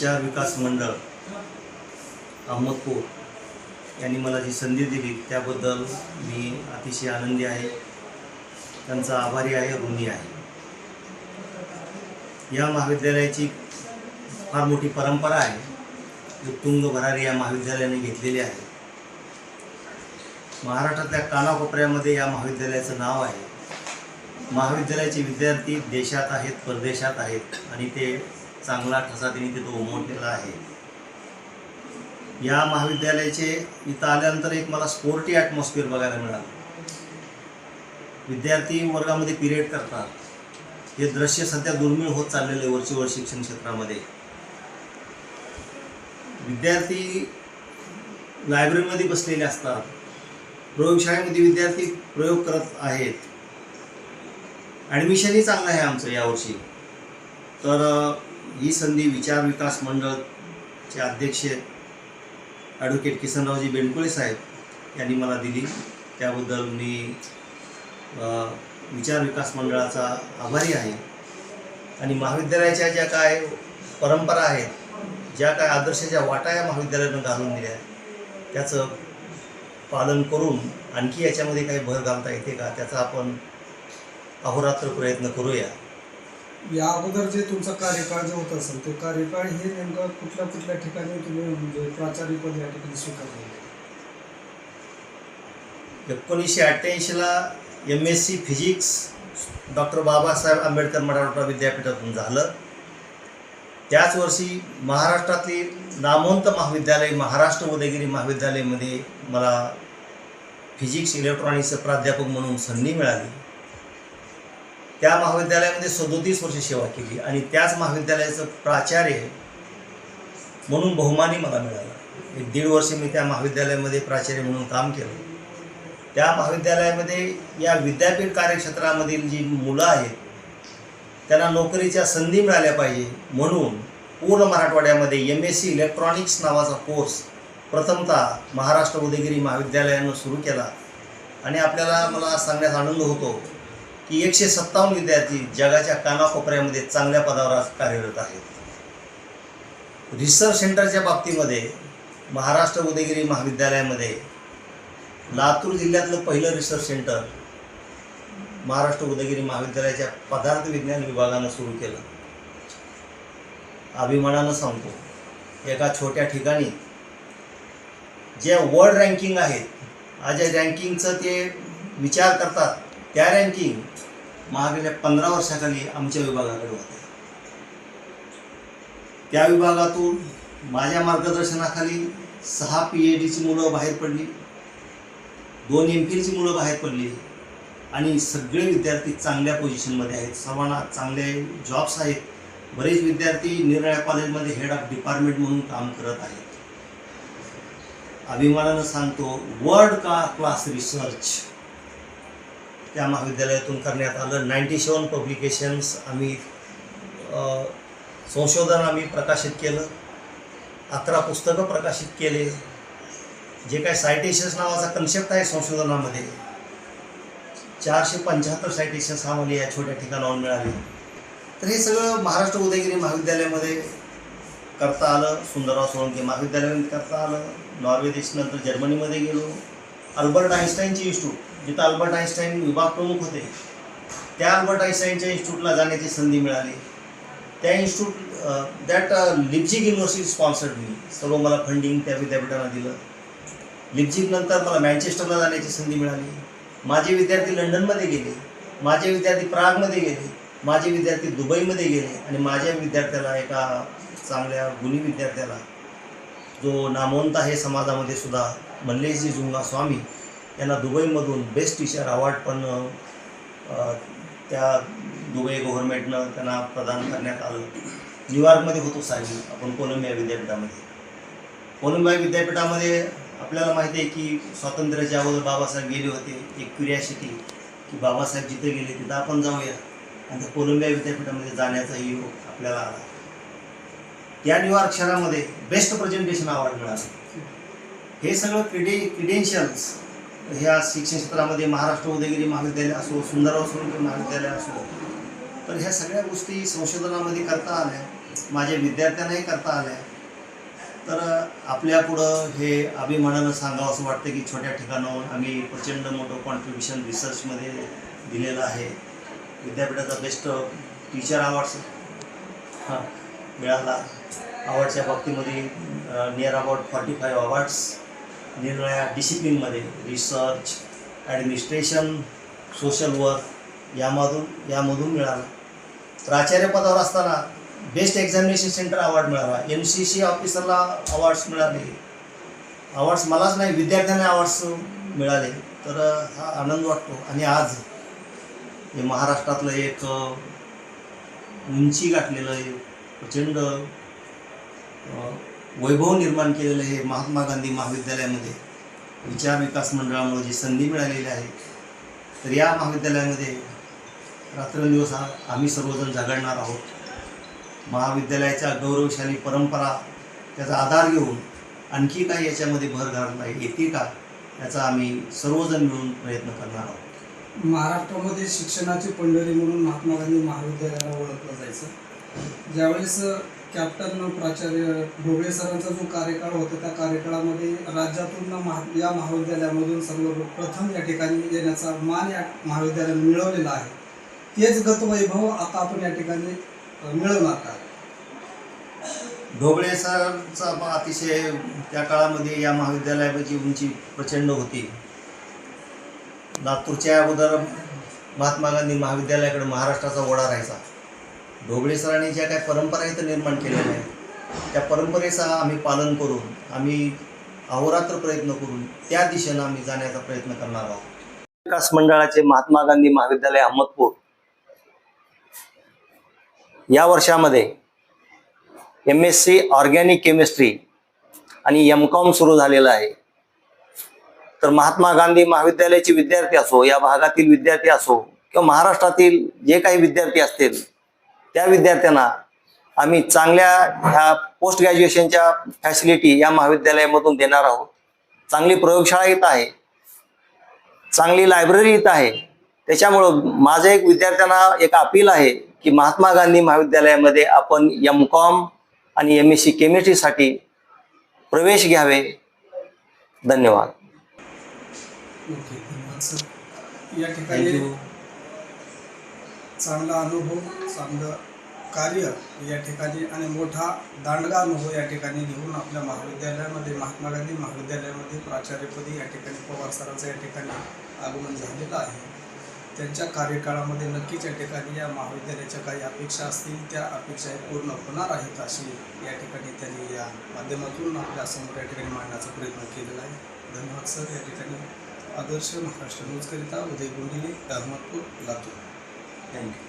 विचार विकास मंडळ अहमदपूर यांनी मला जी संधी दिली त्याबद्दल मी अतिशय आनंदी आहे. त्यांचा आभारी आहे ऋणी आहे. या महाविद्यालयाची फार मोठी परंपरा आहे. जी तुंग भरारी या महाविद्यालयाने घेतलेली आहे. महाराष्ट्रातल्या कानाकोपऱ्यामध्ये या महाविद्यालयाचं नाव आहे. महाविद्यालयाचे विद्यार्थी देशात आहेत परदेशात आहेत आणि ते चांगला ठसा त्यांनी तिथं उमटलेला आहे. या महाविद्यालयाचे इथं आल्यानंतर एक मला स्पोर्टी ॲटमॉस्फिअर बघायला मिळालं. विद्यार्थी वर्गामध्ये पिरियड करतात. हे दृश्य सध्या दुर्मिळ होत चाललेले आहे वरचेवर शिक्षण क्षेत्रामध्ये. विद्यार्थी लायब्ररीमध्ये बसलेले असतात. प्रयोगशाळेमध्ये विद्यार्थी प्रयोग करत आहेत. ॲडमिशनही चांगलं आहे आमचं यावर्षी. तर ही संधी विचार विकास मंडळचे अध्यक्ष ॲडव्होकेट किसनरावजी बेंडकुळे साहेब यांनी मला दिली. त्याबद्दल मी विचार विकास मंडळाचा आभारी आहे. आणि महाविद्यालयाच्या ज्या काय परंपरा आहेत ज्या काय आदर्शाच्या वाटा या महाविद्यालयानं घालून दिल्या त्याचं पालन करून आणखी याच्यामध्ये काही भर घालता येते का त्याचा आपण अहोरात्र प्रयत्न करूया. या अगोदर जे तुमचा कार्यकाळ जो होत असेल ते कार्यकाळ हे नेमकं कुठल्या कुठल्या ठिकाणी तुम्ही म्हणजे प्राचार्यपद या ठिकाणी स्वीकारले? एकोणीसशे अठ्ठ्याऐंशीला M S C physics doctor Babasaheb Ambedkar Marathwada विद्यापीठातून झालं. त्याच वर्षी महाराष्ट्रातली नामवंत महाविद्यालय महाराष्ट्र उदयगिरी महाविद्यालयामध्ये मला फिजिक्स इलेक्ट्रॉनिक्सचं प्राध्यापक म्हणून संधी मिळाली. त्या महाविद्यालयामध्ये सदोतीस वर्ष सेवा केली आणि त्याच महाविद्यालयाचं प्राचार्य म्हणून बहुमानी मला मिळाला. एक दीड वर्ष मी त्या महाविद्यालयामध्ये प्राचार्य म्हणून काम केलं. त्या महाविद्यालयामध्ये या विद्यापीठ कार्यक्षेत्रामधील जी मुलं आहेत त्यांना नोकरीच्या संधी मिळाल्या पाहिजे म्हणून पूर्ण मराठवाड्यामध्ये एम एस सी इलेक्ट्रॉनिक्स नावाचा कोर्स प्रथमतः महाराष्ट्र उदयगिरी महाविद्यालयानं सुरू केला. आणि आपल्याला मला सांगण्यास आनंद होतो की एकशे सत्तावन्न विद्यार्थी जगाच्या कानाकोपऱ्यामध्ये चांगल्या पदावर आज कार्यरत आहेत. रिसर्च सेंटरच्या बाबतीमध्ये महाराष्ट्र उदयगिरी महाविद्यालयामध्ये लातूर जिल्ह्यातलं पहिलं रिसर्च सेंटर महाराष्ट्र उदयगिरी महाविद्यालयाच्या पदार्थ विज्ञान विभागानं सुरू केलं. अभिमानानं सांगतो एका छोट्या ठिकाणी ज्या वर्ल्ड रँकिंग आहेत आज रँकिंगचं ते विचार करतात. त्या रँकिंग मागील पंधरा वर्षाखाली आमच्या विभागाकडे होत्या त्या विभागातून माझ्या मार्गदर्शनाखाली सहा पी एच डीची मुलं बाहेर पडली दोन एम फिलची मुलं बाहेर पडली आणि सगळे विद्यार्थी चांगल्या पोझिशनमध्ये आहेत. सर्वांना चांगले जॉब्स आहेत. बरेच विद्यार्थी निरळ्या कॉलेजमध्ये हेड ऑफ डिपार्टमेंट म्हणून काम करत आहेत. अभिमानानं सांगतो वर्ल्ड का क्लास रिसर्च त्या महाविद्यालयातून करण्यात आलं. नाईन्टी सेवन पब्लिकेशन्स आम्ही संशोधन आम्ही प्रकाशित केलं. अकरा पुस्तकं प्रकाशित केले. जे काय सायटेशन्स नावाचा कन्सेप्ट आहे संशोधनामध्ये चारशे पंच्याहत्तर सायटेशन्स आम्हाला या छोट्या ठिकाणावर मिळाले. तर हे सगळं महाराष्ट्र उदयगिरी महाविद्यालयामध्ये करता आलं. सुंदरराव सोळंके महाविद्यालयामध्ये करता आलं. नॉर्वे देशनंतर जर्मनीमध्ये गेलो. अल्बर्ट आईन्स्टाईनचे इन्स्टिट्यूट. जिथं अल्बर्ट आईन्स्टाईन विभाग प्रमुख होते त्या अल्बर्ट आईन्स्टाईनच्या इन्स्टिट्यूटला जाण्याची संधी मिळाली. त्या institute that Leipzig university sponsored मी. सर्व मला फंडिंग त्या विद्यापीठाला दिलं. लिप्झिग नंतर मला मॅन्चेस्टरला जाण्याची संधी मिळाली. माझे विद्यार्थी लंडनमध्ये गेले माझे विद्यार्थी प्रागमध्ये गेले माझे विद्यार्थी दुबईमध्ये गेले आणि माझ्या विद्यार्थ्याला एका चांगल्या गुणी विद्यार्थ्याला जो नामवंत आहे समाजामध्ये सुद्धा मल्लेशजी जुंगा स्वामी यांना दुबईमधून बेस्ट टीचर अवॉर्ड पण त्या दुबई गव्हर्नमेंटनं त्यांना प्रदान करण्यात आलं. न्यूयॉर्कमध्ये होतो साहेब आपण कोलंबिया विद्यापीठामध्ये. कोलंबिया विद्यापीठामध्ये आपल्याला माहिती आहे की स्वातंत्र्याच्या अगोदर बाबासाहेब गेले होते एक क्युरियासिटी की बाबासाहेब जिथे गेले तिथं आपण जाऊया. आणि त्या कोलंबिया विद्यापीठामध्ये जाण्याचाही योग आपल्याला आला. त्या न्यूयॉर्क शहरामध्ये बेस्ट प्रेझेंटेशन अवॉर्ड मिळाला. हे सगळं क्रिडे क्रिडेन्शियल्स ह्या शिक्षण क्षेत्रामध्ये महाराष्ट्र उदयगिरी महाविद्यालय असो सुंदरराव सोळंके महाविद्यालय असो तर ह्या सगळ्या गोष्टी संशोधनामध्ये करता आल्या. माझ्या विद्यार्थ्यांनाही करता आल्या. तर आपल्यापुढं हे अभिमानानं सांगावं असं वाटतं की छोट्या ठिकाणाहून आम्ही प्रचंड मोठं कॉन्ट्रीब्युशन रिसर्चमध्ये दिलेलं आहे. विद्यापीठाचा बेस्ट टीचर अवॉर्ड्स हां मिळाला. अवॉर्डच्या बाबतीमध्ये near about forty five awards निरनिळ्या डिसिप्लिनमध्ये रिसर्च ॲडमिनिस्ट्रेशन सोशल वर्क यामधून यामधून मिळाला. प्राचार्यपदावर असताना बेस्ट एक्झामिनेशन सेंटर अवॉर्ड मिळाला. एम सी सी ऑफिसरला अवॉर्ड्स मिळाले. अवॉर्ड्स मलाच नाही विद्यार्थ्यांना अवॉर्ड्स मिळाले. तर हा आनंद वाटतो. आणि आज हे महाराष्ट्रातलं एक उंची गाठलेलं प्रचंड वैभव निर्माण केलेलं हे महात्मा गांधी महाविद्यालयामध्ये. विचार विकास मंडळामुळे जी संधी मिळालेली आहे तर या महाविद्यालयामध्ये रात्रंदिवस हा आम्ही सर्वजण झगडणार आहोत. महाविद्यालयाच्या गौरवशाली परंपरा त्याचा आधार घेऊन आणखी काही याच्यामध्ये भर घालता येते का याचा आम्ही सर्वजण मिळून प्रयत्न करणार आहोत. महाराष्ट्रामध्ये शिक्षणाची पंढरी म्हणून महात्मा गांधी महाविद्यालयाला ओळखलं जायचं. ज्यावेळेस कॅप्टन प्राचार्य ढोबळे सरांचा जो कार्यकाळ होता त्या कार्यकाळामध्ये राज्यातून महा या महाविद्यालयामधून सर्वप्रथम या ठिकाणी येण्याचा मान या महाविद्यालयाने मिळवलेला आहे. तेच गतवैभव आता आपण या ठिकाणी मिळवणार का ढोबळे सरांचा अतिशय त्या काळामध्ये या महाविद्यालयाची उंची प्रचंड होती. लातूरच्या अगोदर महात्मा गांधी महाविद्यालयाकडे महाराष्ट्राचा ओढा राहायचा. ढोबळे सरांनी ज्या काही परंपरा इथं निर्माण केलेल्या आहेत त्या परंपरेचा आम्ही पालन करून आम्ही अहोरात्र प्रयत्न करून त्या दिशेनं आम्ही जाण्याचा प्रयत्न करणार आहोत. विकास मंडळाचे महात्मा गांधी महाविद्यालय अहमदपूर या वर्षामध्ये M S C organic chemistry आणि एम कॉम सुरू झालेलं आहे. तर महात्मा गांधी महाविद्यालयाचे विद्यार्थी असो या भागातील विद्यार्थी असो किंवा महाराष्ट्रातील जे काही विद्यार्थी असतील त्या विद्यार्थ्यांना आम्ही चांगल्या ह्या पोस्ट ग्रॅज्युएशनच्या फॅसिलिटी या महाविद्यालयामधून देणार आहोत. चांगली प्रयोगशाळा इथं आहे. चांगली लायब्ररी इथं आहे. त्याच्यामुळं माझं एक विद्यार्थ्यांना एक अपील आहे की महात्मा गांधी महाविद्यालयामध्ये आपण एम कॉम आणि एम एस सी केमिस्ट्रीसाठी प्रवेश घ्यावे. धन्यवाद. या ठिकाणी चांगला अनुभव चांगलं कार्य या ठिकाणी आणि मोठा दांडगा अनुभव या ठिकाणी घेऊन आपल्या महाविद्यालयामध्ये महात्मा गांधी महाविद्यालयामध्ये प्राचार्यपदी या ठिकाणी पवार सरांचं या ठिकाणी आगमन झालेलं आहे. त्यांच्या कार्यकाळामध्ये नक्कीच या ठिकाणी या महाविद्यालयाच्या काही अपेक्षा असतील त्या अपेक्षा पूर्ण होणार आहेत अशी या ठिकाणी त्यांनी या माध्यमातून आपल्यासमोर या ठिकाणी मांडण्याचा प्रयत्न केलेला आहे. धन्यवाद सर. या ठिकाणी आदर्श महाराष्ट्र न्यूजकरिता उदय गुंडिले अहमदपूर लातूर. Thank you